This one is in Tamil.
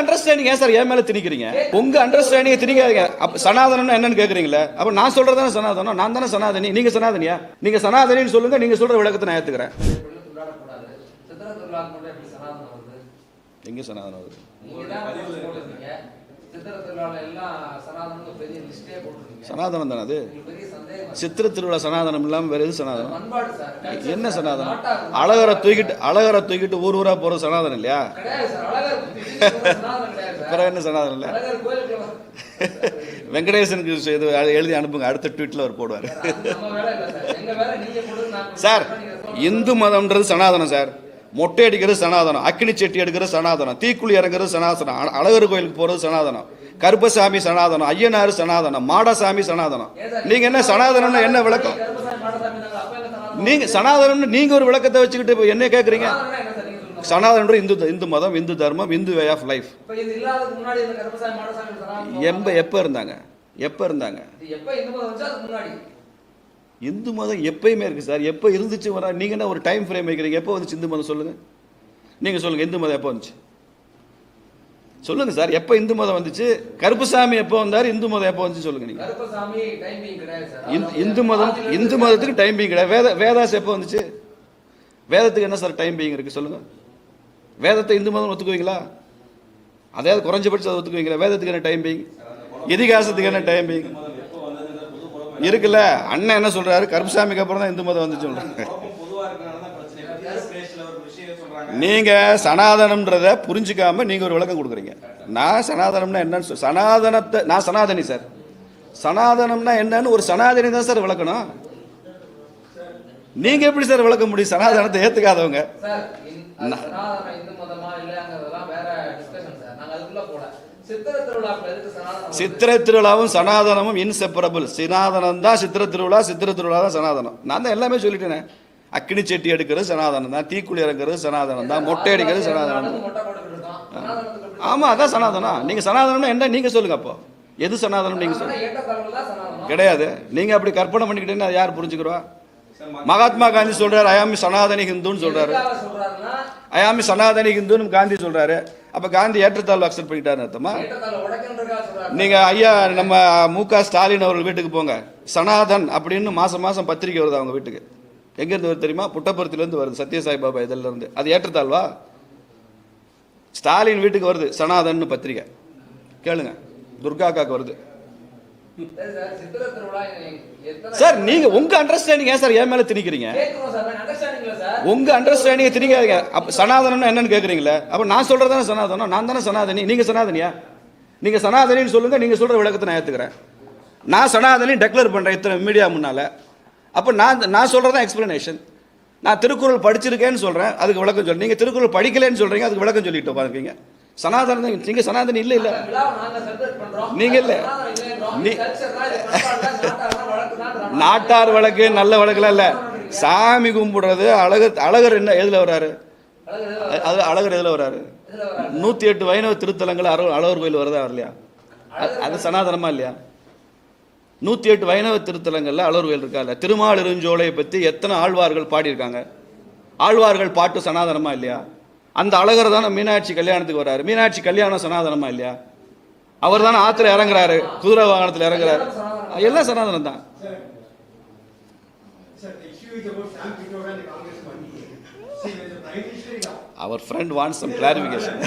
அண்டர்ஸ்டாண்டிங் ஏன் சார் என் மேல திணிக்கிறீங்க? உங்க அண்டர்ஸ்டாண்டிங் திணிக்காதீங்க. அப்ப சனாதனம்னு என்னன்னு கேக்குறீங்களா அப்ப நான் சொல்றதானே சனாதனம்? நான் தானே சனாதனி? நீங்க சனாதனியா? நீங்க சனாதனின்னு சொல்லுங்க நீங்க சொல்ற விளக்கத்தை நான் ஏத்துக்கிறேன். எங்க சனாதனம் வருது? சனாதனம் தானே அது? சித்திர திருவிழா சனாதனம் இல்லாம வேற எது சனாதனம்? என்ன சனாதனம்? அழகரை தூக்கிட்டு அழகரை தூக்கிட்டு ஊர் ஊரா போறது சனாதனம் இல்லையா? அப்புறம் என்ன சனாதனம் இல்ல? வெங்கடேசனுக்கு இது எழுதி அனுப்புங்க. அடுத்த ட்வீட்ல அவர் போடுவார். சார். இந்து மதம்ன்றது சனாதனம் சார். மொட்டை அடிக்கிறது சனாதனம். அக்கினி செட்டி எடுக்கிறது சனாதனம். தீக்குழி இறங்குறது சனாதனம். அழகர் கோயிலுக்கு போறது சனாதனம். கருப்பசாமி சனாதனம் ஐயனார் சனாதனம் மாடசாமி சனாதனம். நீங்க என்ன சனாதனம்னு என்ன விளக்கம்? நீங்கள் நீங்க சனாதனம்னு நீங்க ஒரு விளக்கத்தை வச்சுக்கிட்டு இப்போ என்ன கேக்குறீங்க? சனாதனன்ற இந்து இந்து மதம் இந்து தர்மம் இந்து வே ஆஃப் லைஃப் இப்ப எம்ப எப்ப இருந்தாங்க? எப்ப இருந்தாங்க? இந்து மதம் எப்பயுமே இருக்கு சார். எப்போ இருந்துச்சு வரா? நீங்க என்ன ஒரு டைம் ஃப்ரேம் வைக்கிறீங்க? எப்போ வந்துச்சு இந்து மதம் சொல்லுங்க. நீங்க சொல்லுங்க இந்து மதம் எப்போ வந்துச்சு? சொல்லுங்க சார் எப்போ இந்து மதம் வந்துச்சு? கருப்புசாமி எப்போ வந்தார்? இந்து மதம் எப்போ வந்துச்சு சொல்லுங்க நீங்க. கருப்பசாமி டைமிங் கிடையாது சார். இந்து- மதம் இந்து மதத்துக்கு டைம் பீங் கிடையாது. வேத வேதாஸ் எப்போ வந்துச்சு? வேதத்துக்கு என்ன சார் டைம் பீங் இருக்கு சொல்லுங்க. வேதத்தை இந்து மதம் ஒத்துக்குவீங்களா? அதையாவது குறைஞ்சபட்சம் அதை ஒத்துக்குவீங்களா? வேதத்துக்கு என்ன டைம் பீங் இதிகாசத்துக்கு என்ன டைம் பீங் இருக்குல்ல அண்ணன் என்ன சொல்றாரு? கருப்புசாமிக்கு அப்புறம் தான் இந்து மதம் வந்துச்சு இருக்கனால தான் பிரச்சனை பேஸ் பேஸ்ல ஒரு விஷயம் சொல்றாங்க. நீங்க சனாதனம்ன்றத புரிஞ்சுக்காம நீங்க ஒரு விளக்கம் கொடுக்குறீங்க. நான் சனாதனம்னா என்னன்னு சனாதனத்தை நான் சனாதனி சார். சனாதனம்னா என்னன்னு ஒரு சனாதனி தான் சார் விளக்கணும். நீங்க எப்படி சார் விளக்க முடியும்? சனாதனத்தை ஏத்துக்காதவங்க? சித்திரை திருவிழாவும் சனாதனமும் இன்செப்பரபிள் சனாதனம் தான் சித்திர திருவிழா சித்திர திருவிழா தான் சனாதனம். நான் தான் எல்லாமே சொல்லிட்டேனே. அக்கினி செட்டி எடுக்கிறது சனாதனம் தான். தீக்குழி இறங்குறது சனாதனம் தான். மொட்டை அடிக்கிறது சனாதனம் தான். மொட்டை போட்டுக்கிட்டு இருக்கோம். சனாதனத்துக்கு எப்படி- ஆமா அதான் சனாதனம். நீங்க சனாதனம்னா என்ன? நீங்க சொல்லுங்க அப்போ. எது சனாதனம் நீங்க சொல்லுங்க. சனாதன ஏற்றத்தாழ்வுகள் தான் சனாதனம். கிடையாது. நீங்க அப்படி கற்பனை பண்ணிக்கிட்டீங்கன்னா அதை யார் புரிஞ்சுக்கிறவா? மகாத்மா காந்தி சொல்றாரு அயாமி சனாதனி ஹிந்துன்னு சொல்றாரு. அயாமி சனாதனி ஹிந்துன்னு காந்தி சொல்றாரு. அப்ப காந்தி ஏற்றத்தாழ்வு அக்செப்ட் பண்ணிட்டாரு அர்த்தமா. நீங்க ஐயா நம்ம மு க ஸ்டாலின் அவர்கள் வீட்டுக்கு போங்க. சனாதன் அப்படின்னு மாசம் மாசம் பத்திரிக்கை வருது அவங்க வீட்டுக்கு. எங்கேருந்து வருது தெரியுமா? புட்டபுரத்துலேருந்து வருது சத்யசாய் பாபா அது ஏற்றத்தாழ்வா? ஸ்டாலின் வீட்டுக்கு வருது சனாதன் பத்திரிக்கை கேளுங்க துர்காக்காக்கு வருது. சார், நீங்க உங்க அண்டர்ஸ்டாண்டிங் ஏன் சார் என் மேல திணிக்கிறீங்க? உங்க அண்டர்ஸ்டாண்டிங் திணிக்காதீங்க. அப்ப சனாதனம்னா என்னன்னு கேக்குறீங்களே அப்ப நான் சொல்றதானே சனாதனம்? நான் தானே சனாதனி? நீங்க சனாதனியா? நீங்க சனாதனின்னு சொல்லுங்க நீங்க சொல்ற விளக்கத்தை நான் ஏத்துக்கிறேன். நான் சனாதனி டெக்ளேர் பண்றேன் இத்தனை மீடியா முன்னால. அப்போ நான் நான் சொல்கிறது தான் எக்ஸ்ப்ளனேஷன் நான் திருக்குறள் படிச்சிருக்கேன்னு சொல்கிறேன் அதுக்கு விளக்கம் சொல்லி நீங்கள் திருக்குறள் படிக்கலைன்னு சொல்கிறீங்க அதுக்கு விளக்கம் சொல்லிட்டு பாருக்கீங்க சனாதன நீங்கள் சனாதனி இல்லை இல்லை. நீங்கள் இல்லை. நீ- நாட்டார் வழக்கு நல்ல வழக்குலாம் இல்லை. சாமி கும்பிடுறது அழகர் அழகர் என்ன எதில் வர்றாரு? அது அழகர் எதில் வர்றாரு? நூற்றி எட்டு வைணவ திருத்தலங்கள் அழகு அழகர் கோயில் வருதா வரலையா? அது- அது சனாதனமா இல்லையா? நூத்தி எட்டு வைணவ திருத்தலங்கள்ல அழகர் கோயில் இருக்கா இல்ல திருமாலிருஞ்சோலையை பத்தி எத்தனை ஆழ்வார்கள் பாடியிருக்காங்க? ஆழ்வார்கள் பாட்டு சனாதனமா இல்லையா? அந்த அழகர் தானே மீனாட்சி கல்யாணத்துக்கு வர்றாரு. மீனாட்சி கல்யாணம் சனாதனமா இல்லையா? அவர் தானே ஆத்துல இறங்குறாரு. குதிரை வாகனத்துல இறங்குறாரு. எல்லாம் சனாதனம் தான். அவர் ஃப்ரெண்ட் வாண்ட் சம் கிளாரிஃபிகேஷன்.